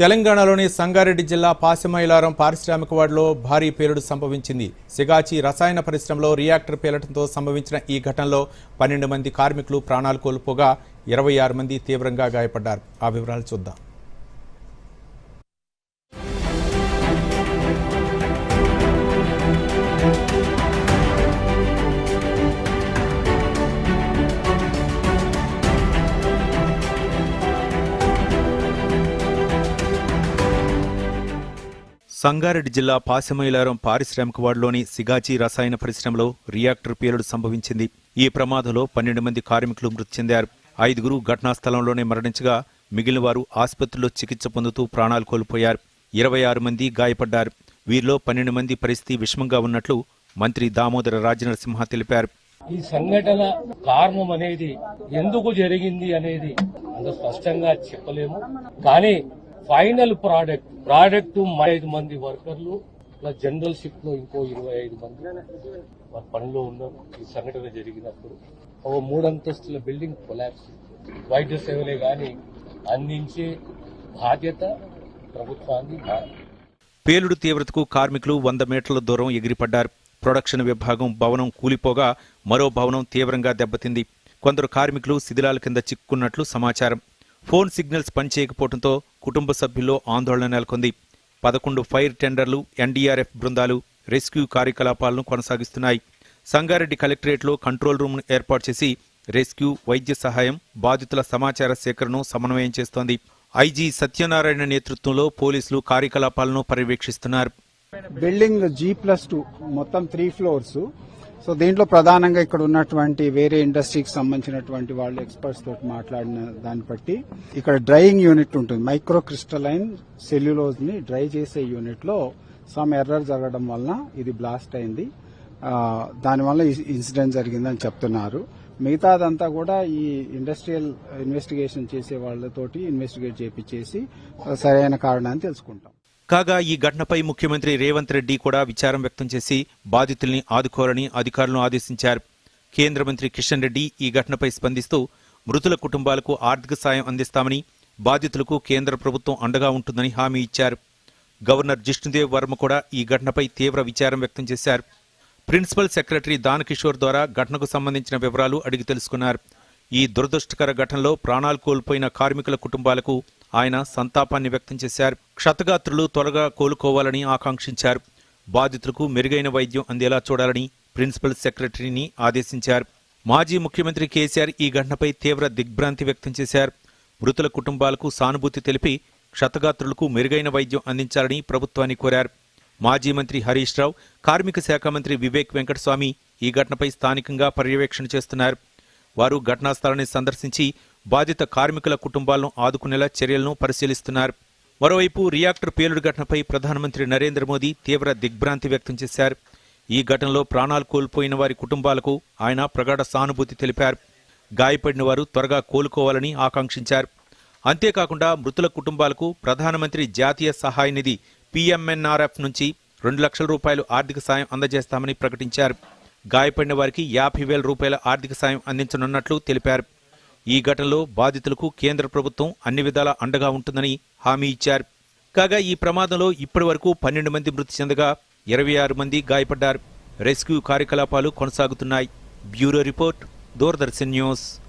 తెలంగాణలోని సంగారెడ్డి జిల్లా పాసిమైలారం పారిశ్రామిక వార్డులో భారీ పేలుడు సంభవించింది. సిగాచి రసాయన పరిశ్రమలో రియాక్టర్ పేలటంతో సంభవించిన ఈ ఘటనలో పన్నెండు మంది కార్మికులు ప్రాణాలు కోల్పోగా ఇరవై ఆరు మంది తీవ్రంగా గాయపడ్డారు. ఆ వివరాలు చూద్దాం. సంగారెడ్డి జిల్లా పాసిమైలారం పారిశ్రామిక వార్డులోని సిగాచి రసాయన పరిశ్రమలో రియాక్టర్ పేలుడు సంభవించింది. ఈ ప్రమాదంలో పన్నెండు మంది కార్మికులు మృతి చెందారు. ఐదుగురు ఘటనా స్థలంలోనే మరణించగా మిగిలిన వారు ఆసుపత్రిలో చికిత్స పొందుతూ ప్రాణాలు కోల్పోయారు. ఇరవై ఆరు మంది గాయపడ్డారు. వీరిలో పన్నెండు మంది పరిస్థితి విషమంగా ఉన్నట్లు మంత్రి దామోదర రాజనరసింహ తెలిపారు. ఈ సంఘటన కారణం అనేది ఎందుకు జరిగింది అనేది అంత స్పష్టంగా చెప్పలేము. కానీ ఫైనల్ ప్రోడక్ట్ ప్రోడక్ట్ ఐదు మంది వర్కర్లు ప్లస్ జనరల్ షిప్లో ఇంకో ఇరవై ఐదు మంది వారి పనిలో ఉన్నారు. ఈ సంఘటన జరిగినప్పుడు ఒక మూడంతస్తుల బిల్డింగ్ కొలాబ్స్ వైద్య సేవలే కానీ అందించే బాధ్యత ప్రభుత్వాన్ని పేలుడు తీవ్రతకు కార్మికులు వంద మీటర్ల దూరం ఎగిరిపడ్డారు. ప్రొడక్షన్ విభాగం భవనం కూలిపోగా మరో భవనం తీవ్రంగా దెబ్బతింది. కొందరు కార్మికులు శిథిలాల కింద చిక్కున్నట్లు సమాచారం. ఫోన్ సిగ్నల్స్ పనిచేయకపోవడంతో కుటుంబ సభ్యుల్లో ఆందోళన నెలకొంది. పదకొండు ఫైర్ టెండర్లు ఎన్డీఆర్ఎఫ్ బృందాలు రెస్క్యూ కార్యకలాపాలను కొనసాగిస్తున్నాయి. సంగారెడ్డి కలెక్టరేట్లో కంట్రోల్ రూమ్ను ఏర్పాటు చేసి రెస్క్యూ వైద్య సహాయం బాధితుల సమాచార సేకరణను సమన్వయం చేస్తోంది. ఐజీ సత్యనారాయణ నేతృత్వంలో పోలీసులు కార్యకలాపాలను పర్యవేక్షిస్తున్నారు. బిల్డింగ్ జీ ప్లస్ టూ మొత్తం త్రీ ఫ్లోర్స్ సో దీంట్లో ప్రధానంగా ఇక్కడ ఉన్నటువంటి వేరే ఇండస్ట్రీకి సంబంధించినటువంటి వాళ్ళు ఎక్స్పర్ట్స్ తోటి మాట్లాడిన దాన్ని బట్టి ఇక్కడ డ్రైయింగ్ యూనిట్ ఉంటుంది. మైక్రో క్రిస్టలైన్ సెల్యులోజ్ని డ్రై చేసే యూనిట్లో సమ్ ఎర్రర్ జరగడం వలన ఇది బ్లాస్ట్ అయింది. దానివల్ల ఇన్సిడెంట్ జరిగిందని చెప్తున్నారు. మిగతాదంతా కూడా ఈ ఇండస్ట్రియల్ ఇన్వెస్టిగేషన్ చేసే వాళ్ళతోటి ఇన్వెస్టిగేట్ చేపించేసి సరైన కారణాన్ని తెలుసుకుంటాం. కాగా ఈ ఘటనపై ముఖ్యమంత్రి రేవంత్ రెడ్డి కూడా విచారం వ్యక్తం చేసి బాధితుల్ని ఆదుకోవాలని అధికారులను ఆదేశించారు. కేంద్ర మంత్రి కిషన్ రెడ్డి ఈ ఘటనపై స్పందిస్తూ మృతుల కుటుంబాలకు ఆర్థిక సాయం అందిస్తామని బాధితులకు కేంద్ర ప్రభుత్వం అండగా ఉంటుందని హామీ ఇచ్చారు. గవర్నర్ జిష్ణుదేవ్ వర్మ కూడా ఈ ఘటనపై తీవ్ర విచారం వ్యక్తం చేశారు. ప్రిన్సిపల్ సెక్రటరీ దానకిషోర్ ద్వారా ఘటనకు సంబంధించిన వివరాలు అడిగి తెలుసుకున్నారు. ఈ దురదృష్టకర ఘటనలో ప్రాణాలు కోల్పోయిన కార్మికుల కుటుంబాలకు ఆయన సంతాపాన్ని వ్యక్తం చేశారు. క్షతగాత్రులు త్వరగా కోలుకోవాలని ఆకాంక్షించారు. బాధితులకు మెరుగైన వైద్యం అందేలా చూడాలని ప్రిన్సిపల్ సెక్రటరీని ఆదేశించారు. మాజీ ముఖ్యమంత్రి కేసీఆర్ ఈ ఘటనపై తీవ్ర దిగ్భ్రాంతి వ్యక్తం చేశారు. మృతుల కుటుంబాలకు సానుభూతి తెలిపి క్షతగాత్రులకు మెరుగైన వైద్యం అందించాలని ప్రభుత్వాన్ని కోరారు. మాజీ మంత్రి హరీష్ రావు కార్మిక శాఖ మంత్రి వివేక్ వెంకటస్వామి ఈ ఘటనపై స్థానికంగా పర్యవేక్షణ చేస్తున్నారు. వారు ఘటనా స్థలాన్ని సందర్శించి బాధిత కార్మికుల కుటుంబాలను ఆదుకునేలా చర్యలను పరిశీలిస్తున్నారు. మరోవైపు రియాక్టర్ పేలుడు ఘటనపై ప్రధానమంత్రి నరేంద్ర మోదీ తీవ్ర దిగ్భ్రాంతి వ్యక్తం చేశారు. ఈ ఘటనలో ప్రాణాలు కోల్పోయిన వారి కుటుంబాలకు ఆయన ప్రగాఢ సానుభూతి తెలిపారు. గాయపడిన వారు త్వరగా కోలుకోవాలని ఆకాంక్షించారు. అంతేకాకుండా మృతుల కుటుంబాలకు ప్రధానమంత్రి జాతీయ సహాయ నిధి పీఎంఎన్ఆర్ఎఫ్ నుంచి రెండు లక్షల రూపాయలు ఆర్థిక సాయం అందజేస్తామని ప్రకటించారు. గాయపడిన వారికి యాభై వేల రూపాయల ఆర్థిక సాయం అందించనున్నట్లు తెలిపారు. ఈ ఘటనలో బాధితులకు కేంద్ర ప్రభుత్వం అన్ని విధాలా అండగా ఉంటుందని హామీ ఇచ్చారు. కాగా ఈ ప్రమాదంలో ఇప్పటి వరకు పన్నెండు మంది మృతి చెందగా ఇరవై ఆరు మంది గాయపడ్డారు. రెస్క్యూ కార్యకలాపాలు కొనసాగుతున్నాయి. Bureau report Doordarshan news.